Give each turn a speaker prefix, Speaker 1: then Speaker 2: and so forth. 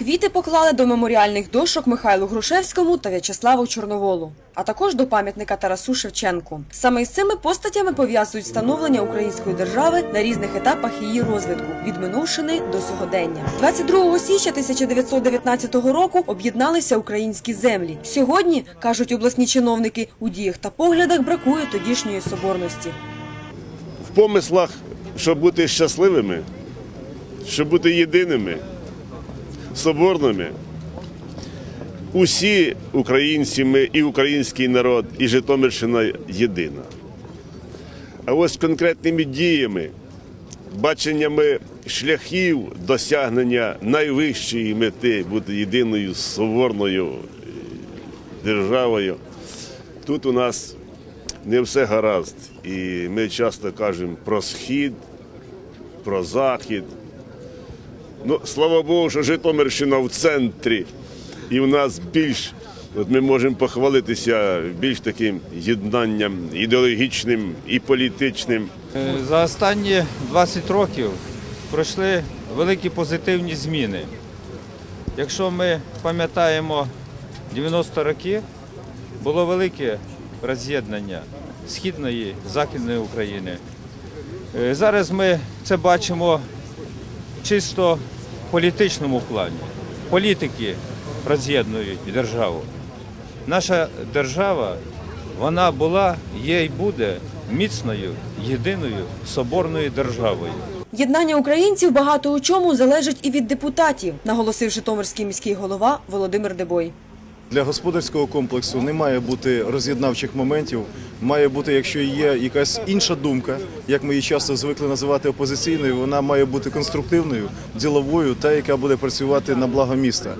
Speaker 1: Квіти поклали до меморіальних дошок Михайлу Грушевському та В'ячеславу Чорноволу, а також до пам'ятника Тарасу Шевченку. Саме із цими постатями пов'язують становлення української держави на різних етапах її розвитку від минувшини до сьогодення. 22 січня 1919 року об'єдналися українські землі. Сьогодні кажуть обласні чиновники, у діях та поглядах бракує тодішньої соборності.
Speaker 2: в помислах, щоб бути щасливими, щоб бути єдиними, соборними. Усі українці, ми і український народ, і Житомирщина єдина. А ось конкретними діями, баченнями шляхів досягнення найвищої мети бути єдиною соборною державою, тут у нас не все гаразд. І ми часто кажемо про схід, про захід. Ну, слава Богу, що Житомирщина в центрі, і в нас більш, от ми можемо похвалитися більш таким єднанням ідеологічним і політичним.
Speaker 3: Е, За останні 20 років пройшли великі позитивні зміни. Якщо ми пам'ятаємо 90 роки, було велике роз'єднання Східної, Західної України. Е, Зараз ми це бачимо чисто політичному плані. Політики роз'єднують державу. Наша держава, вона була, є і буде міцною, єдиною соборною державою.
Speaker 1: Єднання українців багато у чому залежить і від депутатів, наголосив Житомирський міський голова Володимир Дебой.
Speaker 4: Для господарського комплексу не має бути роз'єднавчих моментів. Має бути, якщо є якась інша думка, як ми її часто звикли називати опозиційною, вона має бути конструктивною, діловою та яка буде працювати на благо міста.